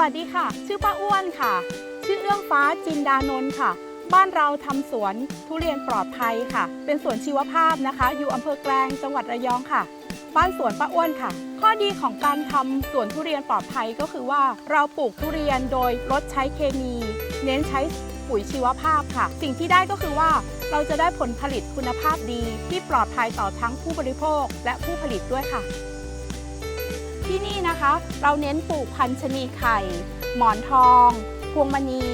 วัสดีค่ะ ชื่อป้าอ้วนค่ะ ชื่อเอื้องฟ้าจินดานนท์ค่ะ บ้านเราทำสวนทุเรียนปลอดภัยค่ะ เป็นสวนชีวภาพนะคะ อยู่อำเภอแกลงจังหวัดระยองค่ะ บ้านสวนป้าอ้วนค่ะ ข้อดีของการทำสวนทุเรียนปลอดภัยก็คือว่าเราปลูกทุเรียนโดยลดใช้เคมี เน้นใช้ปุ๋ยชีวภาพค่ะ สิ่งที่ได้ก็คือว่าเราจะได้ผลผลิตคุณภาพดีที่ปลอดภัยต่อทั้งผู้บริโภคและผู้ผลิตด้วยค่ะ ที่นี่นะคะ เราเน้นปลูกพันธุ์ชะนีไข่ หมอนทอง พวงมณี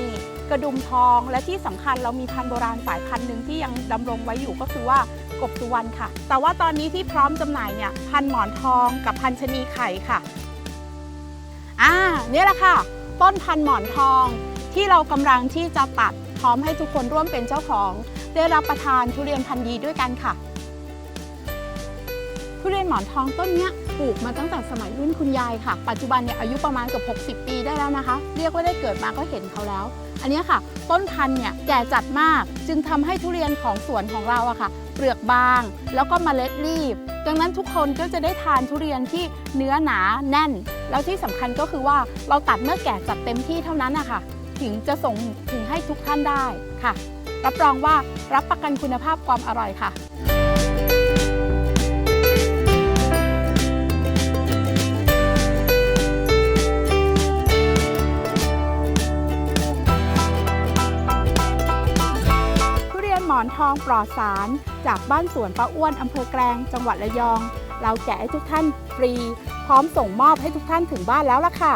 กระดุมทอง และที่สำคัญเรามีพันธุ์โบราณสายพันธุ์หนึ่งที่ยังดำรงไว้อยู่ก็คือว่ากบสุวรรณค่ะ แต่ว่าตอนนี้ที่พร้อมจำหน่ายเนี่ยพันธุ์หมอนทองกับพันธุ์ชะนีไข่ค่ะอ่าเนี่ยแหละค่ะ ต้นพันธุ์หมอนทองที่เรากำลังที่จะตัดพร้อมให้ทุกคนร่วมเป็นเจ้าของ ได้รับประทานทุเรียนพันธุ์ดีด้วยกันค่ะ ทุเรียนหมอนทองต้นเนี้ย ปลูกมาตั้งแต่สมัยรุ่นคุณยายค่ะ ปัจจุบันเนี่ยอายุประมาณเกือบ60 ปีได้แล้วนะคะ เรียกว่าได้เกิดมาก็เห็นเขาแล้ว อันนี้ค่ะ ต้นพันธุ์เนี่ยแก่จัดมาก จึงทำให้ทุเรียนของสวนของเราอะค่ะ เปลือกบาง แล้วก็เมล็ดรีบ ดังนั้นทุกคนก็จะได้ทานทุเรียนที่เนื้อหนาแน่น แล้วที่สำคัญก็คือว่าเราตัดเมื่อแก่จัดเต็มที่เท่านั้นนะคะถึงจะส่งถึงให้ทุกท่านได้ค่ะ รับรองว่ารับประกันคุณภาพความอร่อยค่ะ อนทองปลอดสาร จากบ้านสวนป้าอ้วนอำเภอแกลงจังหวัดระยอง เราแกะให้ทุกท่านฟรี พร้อมส่งมอบให้ทุกท่านถึงบ้านแล้วล่ะค่ะ